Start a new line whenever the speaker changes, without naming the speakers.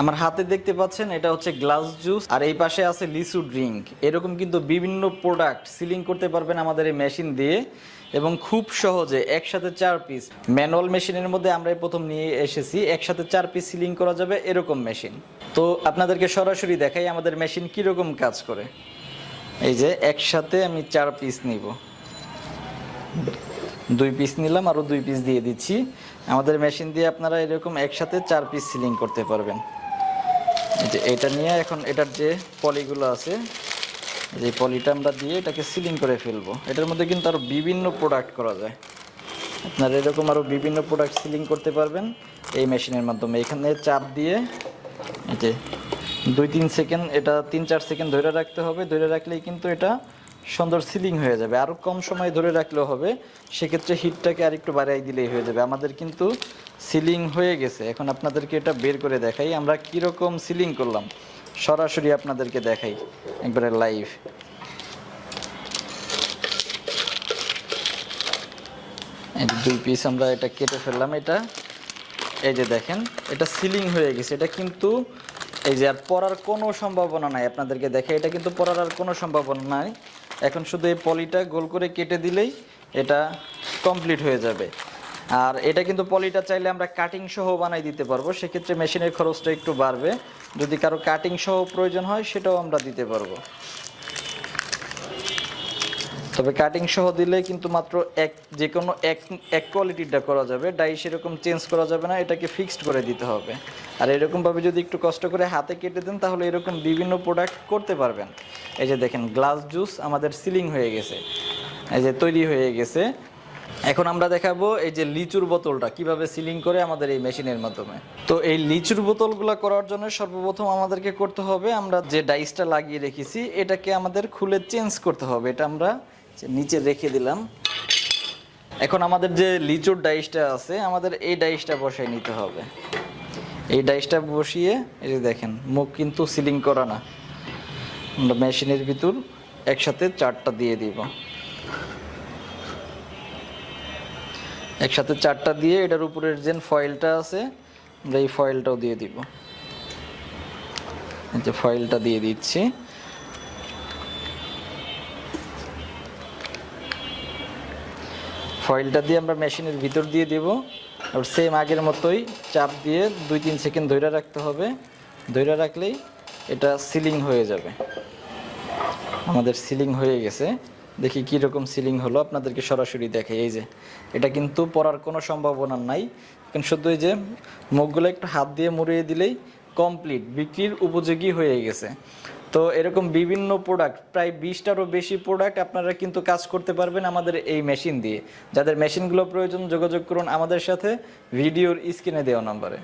আমার হাতে দেখতে পাচ্ছেন, এটা হচ্ছে গ্লাস জুস, আর এই পাশে আছে লিচু ড্রিঙ্ক। এরকম কিন্তু বিভিন্ন প্রোডাক্ট সিলিং করতে পারবেন আমাদের এই মেশিন দিয়ে, এবং খুব সহজে একসাথে চার পিস ম্যানুয়াল মেশিনের মধ্যে আমরা প্রথম নিয়ে এসেছি, একসাথে চার পিস সিলিং করা যাবে এরকম মেশিন। তো আপনাদেরকে সরাসরি দেখাই আমাদের মেশিন কীরকম কাজ করে। এই যে একসাথে আমি চার পিস নিব। দুই পিস নিলাম, আরও দুই পিস দিয়ে দিচ্ছি। আমাদের মেশিন দিয়ে আপনারা এরকম একসাথে চার পিস সিলিং করতে পারবেন। যে এটা নিয়ে এখন এটার যে পলিগুলো আছে যে পলিটা আমরা দিয়ে এটাকে সিলিং করে ফেলব। এটার মধ্যে কিন্তু আরও বিভিন্ন প্রোডাক্ট করা যায়। আপনারা এরকম আরও বিভিন্ন প্রোডাক্ট সিলিং করতে পারবেন এই মেশিনের মাধ্যমে। এখানে চাপ দিয়ে এই যে দুই তিন সেকেন্ড, এটা তিন চার সেকেন্ড ধরে রাখতে হবে। ধরে রাখলেই কিন্তু এটা সুন্দর সিলিং হয়ে যাবে। আরও কম সময় ধরে রাখলেও হবে, সেক্ষেত্রে হিটটাকে আর একটু বাড়াই দিলেই হয়ে যাবে। আমাদের কিন্তু সিলিং হয়ে গেছে। এখন আপনাদেরকে এটা বের করে দেখাই। আমরা কীরকম সিলিং করলাম, সরাসরি আপনাদেরকে দেখাই, একবারে লাইভ দুই পিস আমরা এটা কেটে ফেললাম, এটা, এই যে দেখেন, এটা সিলিং হয়ে গেছে। এটা কিন্তু এই যে আর পড়ার কোনো সম্ভাবনা নাই, আপনাদেরকে দেখে, এটা কিন্তু পড়ার আর কোনো সম্ভাবনা নাই। এখন শুধু এই পলিটা গোল করে কেটে দিলেই এটা কমপ্লিট হয়ে যাবে। আর এটা কিন্তু পলিটা চাইলে আমরা কাটিং সহ বানাই দিতে পারব, সেক্ষেত্রে মেশিনের খরচটা একটু বাড়বে। যদি কারও কাটিং সহ প্রয়োজন হয়, সেটাও আমরা দিতে পারব। তবে কাটিং সহ দিলে কিন্তু মাত্র এক যে কোনো এক এক কোয়ালিটিটা করা যাবে। ডাই সেরকম চেঞ্জ করা যাবে না, এটাকে ফিক্সড করে দিতে হবে। আর এরকমভাবে যদি একটু কষ্ট করে হাতে কেটে দেন, তাহলে এরকম বিভিন্ন প্রোডাক্ট করতে পারবেন। এই যে দেখেন গ্লাস জুস আমাদের সিলিং হয়ে গেছে। এই যে তৈরি হয়ে গেছে। এখন আমরা দেখাবো এই যে লিচুর বোতলটা, কীভাবে সিলিং করে আমাদের এই মেশিনের মাধ্যমে। তো এই লিচুর বোতলগুলো করার জন্য সর্বপ্রথম আমাদেরকে করতে হবে, আমরা যে ডাইসটা লাগিয়ে রেখেছি, এটাকে আমাদের খুলে চেঞ্জ করতে হবে। এটা আমরা নিচে রেখে দিলাম। এখন আমাদের যে লিচুর ডাইসটা আছে, আমাদের এই ডাইসটা বসাই নিতে হবে। এই ডাইসটা বসিয়ে, এই যে দেখেন, মুখ কিন্তু সিলিং করা না। আমরা মেশিনের ভিতর একসাথে চারটা দিয়ে দিব। একসাথে চারটা দিয়ে এটার উপরের যে ফয়েলটা আছে, আমরা এই ফয়েলটাও দিয়ে দিব। যে ফয়েলটা দিয়ে দিচ্ছি। ফয়েলটা দিয়ে আমরা মেশিনের ভিতর দিয়ে দেব। আর সেম আগের মতোই চাপ দিয়ে দুই তিন সেকেন্ড ধরে রাখতে হবে। ধরে রাখলেই এটা সিলিং হয়ে যাবে। আমাদের সিলিং হয়ে গেছে। দেখি কি রকম সিলিং হলো, আপনাদেরকে সরাসরি দেখে এই যে, এটা কিন্তু পড়ার কোনো সম্ভাবনা নাই। কিন্তু শুধু এই যে মুখগুলো একটু হাত দিয়ে মুড়িয়ে দিলেই কমপ্লিট বিক্রির উপযোগী হয়ে গেছে। তো এরকম বিভিন্ন প্রোডাক্ট প্রায় বিশটারও বেশি প্রোডাক্ট আপনারা কিন্তু কাজ করতে পারবেন আমাদের এই মেশিন দিয়ে। যাদের মেশিনগুলো প্রয়োজন যোগাযোগ করুন আমাদের সাথে, ভিডিওর স্ক্রিনে দেওয়া নম্বরে।